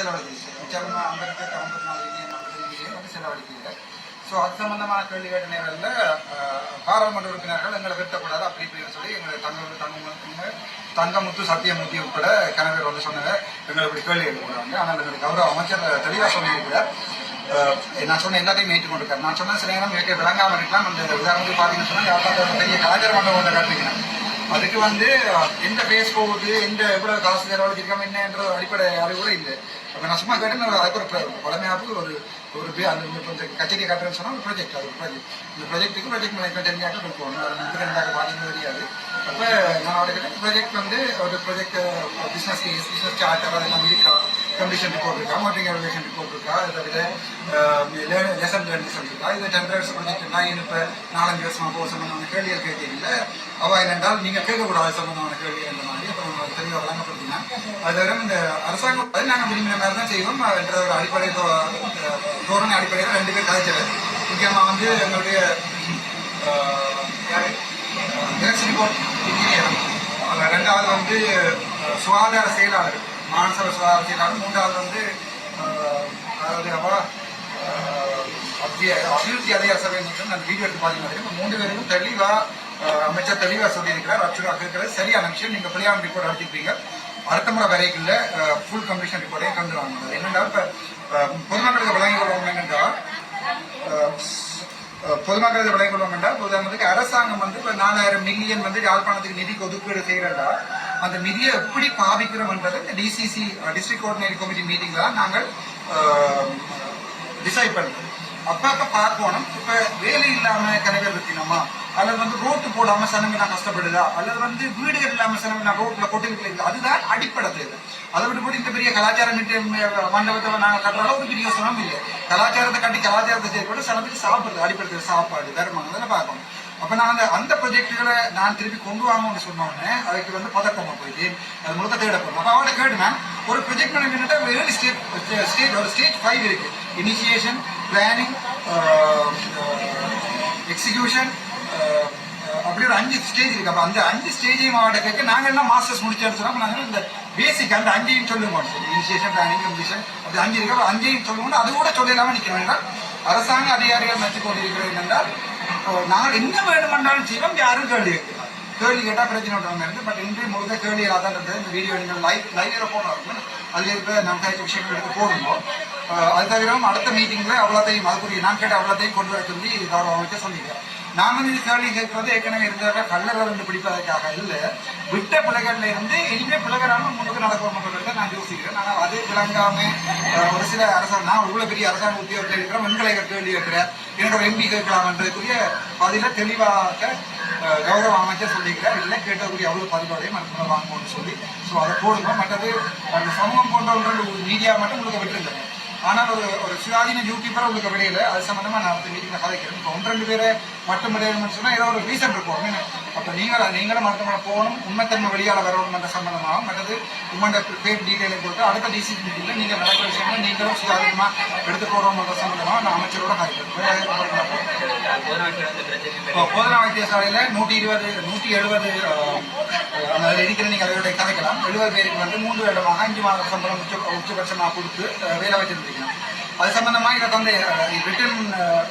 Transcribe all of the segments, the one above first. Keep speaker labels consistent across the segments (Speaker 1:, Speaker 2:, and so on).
Speaker 1: செலவழிச்சிருக்கு நிச்சயமாக ஐம்பத்தி ஐம்பத்தி நாலு மில்லியன் ஐம்பது மில்லியன் வந்து செலவழிக்கிறீர்கள் ஸோ அது சம்பந்தமான கேள்வி கேட்ட நேரத்தில் பாராளுமன்ற உறுப்பினர்கள் எங்களை வெட்டக்கூடாது அப்படி இப்படின்னு சொல்லி எங்களை தங்க தங்க தங்கமுத்து சத்தியமூர்த்தி உட்பட கணவர் வந்து சொன்னாங்க எங்களை இப்படி கேள்வி எழுப்புறாங்க ஆனால் எங்களுக்கு கௌரவ அமைச்சர் தெளிவாக சொல்லியிருக்கிறார். நான் சொன்ன எல்லாத்தையும் ஏற்றுக்கொண்டிருக்காரு நான் சொன்ன சில நேரம் கேட்க விளங்காமல் இருக்கலாம். அந்த உதாரணத்துக்கு பார்த்தீங்கன்னு சொன்னால் யாருக்காவது பெரிய கலாச்சார மண்டபத்தை ஒன்று அதுக்கு வந்து எந்த பேஸ் போகுது எந்த எவ்வளவு காசு செலவழிச்சிருக்காம என்னன்ற அடிப்படை அறிவு கூட இல்லை. அப்போ நான் சும்மா கேட்டேன் அதுக்கு ஒரு பழமையாக ஒரு ஒரு பே அந்த இப்போ கச்சேரி கட்டுறேன்னு சொன்னால் ஒரு ப்ராஜெக்ட் அது ஒரு ப்ராஜெக்ட் இந்த ப்ராஜெக்ட்டுக்கு ப்ராஜெக்ட் மேனேஜ்மெண்ட் தெரிஞ்சாக்க இருக்கும். முப்பத்தி ரெண்டாக பார்த்தீங்கன்னா தெரியாது. அப்போ நான் அவர்கிட்ட ப்ராஜெக்ட் வந்து ஒரு project business case business chart அதெல்லாம் இருக்கா கண்டிஷன் ரிப்போர்ட் இருக்கா? மார்டிங் எவல்யூஷன் ரிப்போர்ட் இருக்கா? அதை தவிர லெசன் லேர்னிங் இருக்கா இது டென் இயர்ஸ் ப்ராஜெக்ட் நான் இப்போ நாலஞ்சு வருஷமாக போக சம்பந்தமான கேள்விகள் கேட்கல அவள் என்னென்றால் நீங்கள் கேட்கக்கூடாது சம்பந்தமான கேள்வி என்ற மாதிரி அப்புறம் தெளிவாக வழங்கப்படுத்தினா அது தவிர இந்த அரசாங்கம் அது நாங்கள் விரும்பின மாதிரி தான் செய்வோம். என்ற ஒரு அடிப்படை தோரணை அடிப்படையில் ரெண்டு பேர் கதைச்சது முக்கியமாக வந்து எங்களுடைய ரிப்போர்ட் இன்ஜினியர் ரெண்டாவது வந்து சுகாதார செயலாளர். மானசர சுகாதார மூன்றாவது வந்து அதாவது அவ அபிவிருத்தி அதிகார சபை மற்றும் நான் வீடியோ எடுத்து பார்த்தீங்கன்னா மூன்று பேருக்கும் தெளிவாக அமைச்சர் தெளிவாக சொல்லியிருக்கிறார். அச்சுரா இருக்கிறது சரியான விஷயம். நீங்கள் பிள்ளையான ரிப்போர்ட் அடிச்சிருப்பீங்க. அடுத்த முறை வரைக்குள்ள ஃபுல் கமிஷன் ரிப்போர்ட்டையும் கண்டுவாங்க அது என்னென்னா இப்போ பொதுமக்களுக்கு வழங்கி கொள்வாங்க என்றால் பொதுமக்களுக்கு வழங்கி கொள்வாங்க என்றால் உதாரணத்துக்கு அரசாங்கம் வந்து இப்போ நாலாயிரம் மில்லியன் வந்து யாழ்ப்பாணத்துக்கு நிதிக்கு ஒதுக்கீடு செய்கிறேன்டா அந்த நிதியை எப்படி பாவிக்கிறோம்ன்றது இந்த டிசிசி டிஸ்ட்ரிக்ட் கோஆர்டினேட் கமிட்டி மீட்டிங்ல தான் நாங்கள் டிசைட் பண்ணுறோம் அப்போ அப்போ பார்க்கணும் இப்போ வேலை இல்லாமல் கலைஞர் இருக்கணுமா? அல்லது வந்து ரோட்டு போடாம சனங்க நான் கஷ்டப்படுதா? அல்லது வந்து வீடுகள் இல்லாம சனங்க நான் ரோட்ல கொட்டுக்கிட்டு அதுதான் அடிப்படை தேவை அதை விட்டு போட்டு இந்த பெரிய கலாச்சார மண்டபத்தை நாங்கள் கட்டுற ஒரு பெரிய யோசனம் இல்லை கலாச்சாரத்தை கட்டி கலாச்சாரத்தை செய்யக்கூட சனத்துக்கு சாப்பிடுறது அடிப்படை சாப்பாடு தர்மம் அதெல்லாம் பார்க்கணும். அப்ப நான் அந்த அந்த ப்ரொஜெக்டுகளை நான் திருப்பி கொண்டு வாங்கணும்னு சொன்ன அதுக்கு வந்து பதட்டமா போயிட்டு அது முழுக்க தேடப்படும். அப்ப அவட கேட்டுனா ஒரு ப்ரொஜெக்ட் மேனேஜ்மெண்ட் ஏழு ஸ்டேட் ஸ்டேஜ் ஒரு ஸ்டேஜ் ஃபைவ் இருக்கு. இனிஷியேஷன் பிளானிங் எக்ஸிகியூஷன் அப்படி ஒரு அஞ்சு ஸ்டேஜ் இருக்கு. அப்ப அந்த அஞ்சு ஸ்டேஜையும் அவட்ட கேட்க நாங்க என்ன மாஸ்டர்ஸ் முடிச்சோன்னு சொன்னா நாங்கள் நாங்க இந்த பேசிக் அந்த அஞ்சையும் சொல்லுங்க இனிஷியேஷன் பிளானிங் கம்ப்ளீஷன் அப்படி அஞ்சு இருக்கு. அஞ்சையும் சொல்லுவோம் அது கூட சொல்லலாம நிற்க வேண்டாம் அரசாங்க அதிகாரிகள் மெச்சு கொண்டிருக்கிறது என்றால் நாங்கள் என்ன வேணுமென்றாலும் செய்வோம் யாரும் கேள்வி கேட்கலாம் கேள்வி கேட்டால் பிரச்சனை விட்டாங்க இருந்து பட் இன்று முழுக்க கேள்வி தான் இருந்தது இந்த வீடியோ நீங்கள் லைவ் லைவில் போனோம் இருக்கும் அதில் இருக்க நம்ம கைக்கு விஷயங்கள் எடுத்து போடுவோம் அது தவிர அடுத்த மீட்டிங்கில் அவ்வளோத்தையும் அதுக்குரிய நான் கேட்ட அவ்வளோத்தையும் கொண்டு வர சொல்லி கௌரவ அமைச்சர் சொல்லிக்கிறேன் நாங்கள் இது கேள்வி கேட்கறது ஏற்கனவே இருந்ததாக கல்லறை வந்து பிடிப்பதற்காக இல்லை. விட்ட பிள்ளைகள்ல இருந்து இனிமே பிள்ளைகளாலும் முன்னுக்கு நடக்கிறோம் நான் யோசிக்கிறேன். ஆனால் அது விளங்காம ஒரு சில அரசாங்கம் நான் இவ்வளவு பெரிய அரசாங்க உத்தியோகத்தில் இருக்கிறேன் வெண்கலை கேள்வி கேட்கிறேன். என்னோட எம்பி கேட்கலாம்ன்றதுக்குரிய பதில தெளிவாக கௌரவ அமைச்சர் சொல்லிக்கிறேன் இல்லை கேட்டக்கூடிய அவ்வளவு பதிலோடையும் மனசுல வாங்குவோம்னு சொல்லி. ஸோ அதை போடுங்க. மற்றது அந்த சமூகம் போன்ற ஒரு மீடியா மட்டும் உங்களுக்கு விட்டுருங்க. ஆனால் ஒரு ஒரு சுயாதீன யூடியூபர் உங்களுக்கு வெளியில அது சம்பந்தமா நான் வந்து மீட்டிங்ல கதைக்கிறேன். இப்போ ஒன்று ரெண்டு பேரை மட்டும் முடியாதுன்னு சொன்னால் ஏதோ ஒரு ரீசன் இருக்கும். அப்போ அப்ப நீங்களும் நீங்களும் மருத்துவமனை போகணும் உண்மைத்தன்மை வெளியால வரணும் என்ற சம்பந்தமாக மற்றது உங்களோட பேர் டீட்டெயிலை கொடுத்து அடுத்த டிசி மீட்டிங்கில் நீங்கள் நடக்கிற விஷயங்கள் நீங்களும் சுயாதீனமாக எடுத்து போகிறோம் என்ற சம்பந்தமாக நான் அமைச்சரோட கதைக்கிறேன். போதனா வைத்தியசாலையில் நூற்றி இருபது நூற்றி எழுபது அதில் இருக்கிற நீங்கள் அதோட எழுபது பேருக்கு வந்து மூன்று வருடமாக அஞ்சு மாத சம்பளம் உச்ச உச்சபட்சமாக கொடுத்து வேலை வச்சிருந்திருக்கணும் அது சம்பந்தமாக இதை வந்து ரிட்டன்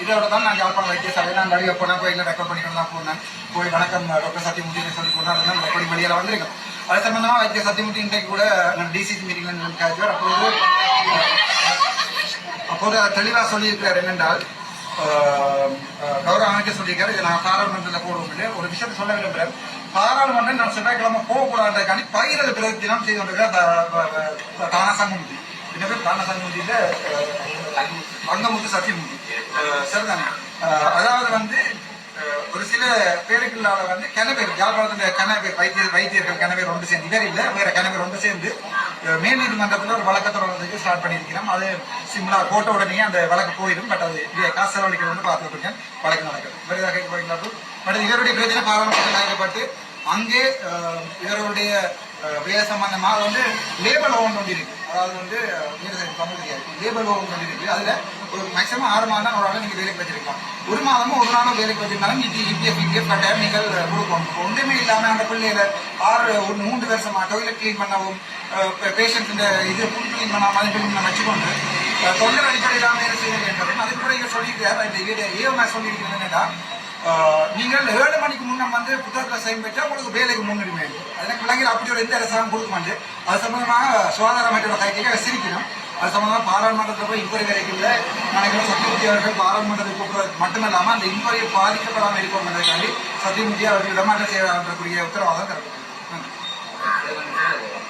Speaker 1: இதோட தான் நான் யாழ்ப்பாணம் வைத்தியசாலையில் நான் வழியை போனேன் கோயிலில் ரெக்கார்ட் பண்ணிட்டு தான் போனேன். போய் வணக்கம் டாக்டர் சத்தியமூர்த்தி சொல்லி போனேன் அதெல்லாம் ரெக்கார்டிங் வழியில் வந்திருக்கோம். அது சம்பந்தமாக வைத்திய சத்தியமூர்த்தி இன்றைக்கு கூட நான் டிசிசி மீட்டிங்கில் காய்ச்சார் அப்போது அப்போது தெளிவாக சொல்லியிருக்கிறார் என்னென்றால் கௌரவ அமைச்சர் சொல்லியிருக்காரு. இதை நான் பாராளுமன்றத்தில் போடுவோம் ஒரு விஷயத்தை சொல்ல விரும்புகிறேன் பாராளுமன்றம் நான் செவ்வாய்க்கிழமை போகக்கூடாதுக்காண்டி பகிரது பிறகு தினம் செய்து கொண்டிருக்கிற தான சங்கமுதி இந்த பேர் தான சங்கமுதியில் அங்கமுத்து சத்தியமுதி சரிதானே? அதாவது வந்து ஒரு சில பேருக்குள்ளால வந்து கணவர் யாழ்ப்பாணத்துல கனவேர் வைத்திய வைத்தியர்கள் கனவேர் ஒன்று சேர்ந்து இவர் இல்லை வேற கணவர் ஒன்று சேர்ந்து மேல் நீதிமன்றத்தில் ஒரு வழக்கை தொடர்றதுக்கு ஸ்டார்ட் பண்ணியிருக்கிறோம். அது சிம்லா கோட்டை உடனே அந்த வழக்கு போயிடும் பட் அது காசு செலவழிக்கிறது பார்த்துட்டு இருக்கேன். வழக்கு நடக்குது. வேறு ஏதாவது கேட்க போறீங்களா பட் இவருடைய பிரச்சனை பாராளுமன்றத்தில் அழைக்கப்பட்டு அங்கே இவருடைய அஹ், வேலை சம்பந்தமாக வந்து லேபர் லோன் ஒன்று இருக்கு அதாவது வந்து லேபர் லோகம் இருக்கு அதுல ஒரு மேக்ஸிமம் ஆறு மாதம் ஒரு ஆள் நீங்க வேலைக்கு வச்சிருக்கலாம். ஒரு மாதமும் ஒரு நாளும் வேலைக்கு வச்சிருந்தாலும் இது இபிஎஃப் இபிஎஃப் கட்டாயம் நீங்கள் கொடுக்கணும் ஒன்றுமே இல்லாம அந்த பிள்ளையில ஆறு ஒரு மூன்று வருஷமா டொய்லெட் கிளீன் பண்ணவும் பேஷண்ட் இது ஃபுல் கிளீன் பண்ணாமல் அதை கிளீன் வச்சுக்கொண்டு தொண்டர் தொழில் அடிப்படையில் வேலை செய்ய வேண்டும் அதுக்கு கூட இங்க சொல்லியிருக்காரு இந்த வீடு ஏஎம்ஐ நீங்கள் ஏழு மணிக்கு முன்னே வந்து புத்தகத்தில் சைன் பெற்றால் உங்களுக்கு வேலைக்கு முன்னுரிமை அதனால் பிள்ளைகள் அப்படி ஒரு எந்த அரசாங்கம் கொடுக்க மாட்டேன் அது சம்பந்தமாக சுகாதார அமைச்சரோட கைக்கு சிரிக்கணும் அது சம்பந்தமாக பாராளுமன்றத்தில் போய் இன்கொயரி வரைக்கும் நினைக்கிற சத்யமூர்த்தி அவர்கள் பாராளுமன்றத்தை கூப்பிடுறது மட்டுமல்லாமல் அந்த இன்கொயரி பாதிக்கப்படாமல் இருக்கணுன்றதுக்காண்டி சத்தியமூர்த்தி அவர்கள் இடமாற்றம் செய்யக்கூடிய உத்தரவாதம் தரப்பட்டது நன்றி.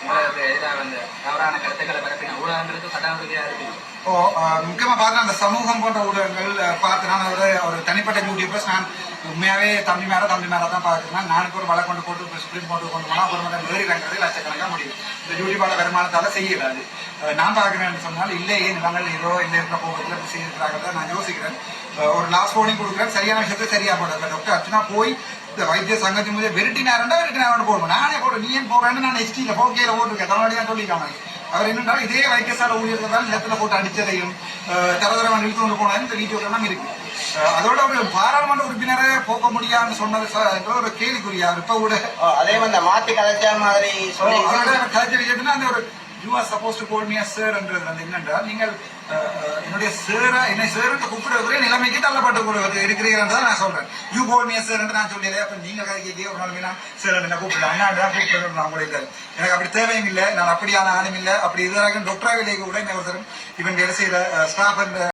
Speaker 2: இது வந்து எதிராக வந்து தவறான கருத்துக்களை பரப்பின ஊடகங்களுக்கு சட்ட உறுதியாக இருக்குது
Speaker 1: இப்போ முக்கியமாக முக்கியமா பார்த்தா அந்த சமூகம் போன்ற ஊடகங்கள் பார்த்து நான் ஒரு ஒரு தனிப்பட்ட யூடியூபர்ஸ் நான் உண்மையாவே தம்பி மேல தம்பி மேல தான் பார்க்குறேன். நானுக்கு ஒரு வலை கொண்டு போட்டு சுப்ரீம் கோர்ட்டு கொண்டு போனால் அப்புறம் வந்து ஏறி இறங்குறது லட்சக்கணக்காக முடியும் இந்த யூடியூபால வருமானத்தால செய்யல அது நான் பார்க்குறேன்னு சொன்னால் இல்லை ஏன் இவங்கள் ஏதோ இல்லை இருக்கிற போகத்தில் இப்படி நான் யோசிக்கிறேன். ஒரு லாஸ்ட் வார்னிங் கொடுக்குறேன். சரியான விஷயத்தை சரியா போடுறது டாக்டர் அர்ச்சனா போய் இந்த வைத்திய சங்கத்தின் மீது வெரிட்டினாருண்டா வெரிட்டினாரு போடுவோம் நானே போடுவேன். நீ ஏன் போடுறேன்னு நான் எஸ்டியில் போக்கையில் போட்டிருக்கேன் தமிழ்நாடு தான் சொல்லிக்காம அவர் என்னென்றால் இதே வைத்தியசாலை ஊழியர்கள் தான் நிலத்துல போட்டு அடிச்சதையும் அஹ், தரதரவன் இழுத்து கொண்டு போனதும் இந்த வீடியோ எல்லாம் இருக்கு அதோட ஒரு பாராளுமன்ற உறுப்பினரை போக்க முடியாதுன்னு சொன்னது ஒரு கேள்விக்குறியா அவர் இப்ப கூட
Speaker 3: அதே வந்து மாத்தி கலைச்ச மாதிரி சொல்லி
Speaker 1: விஷயத்துல அந்த ஒரு you are supposed to call me sir என்றது வந்து என்னென்றால் நீங்கள் என்னுடைய சேர என்னை சேரத்தை என்று கூப்பிடுவதே நிலைமைக்கு தள்ளப்பட்டு கொள்வது இருக்கிறீர்கள் தான் நான் சொல்றேன். யூ கோல் மீ சார் என்று நான் சொல்லிடுறேன் அப்ப நீங்க கதைக்கு ஒரு நாள் நான் சார் என்ன கூப்பிடலாம் அண்ணா தான் கூப்பிடணும் நான் உங்களுக்கு எனக்கு அப்படி தேவையும் இல்லை. நான் அப்படியான ஆளும் இல்லை. அப்படி இதுவரைக்கும் டாக்டரா வேலைக்கு கூட என்ன ஒருத்தரும் இவன் வேலை செய்யற ஸ்டாஃப்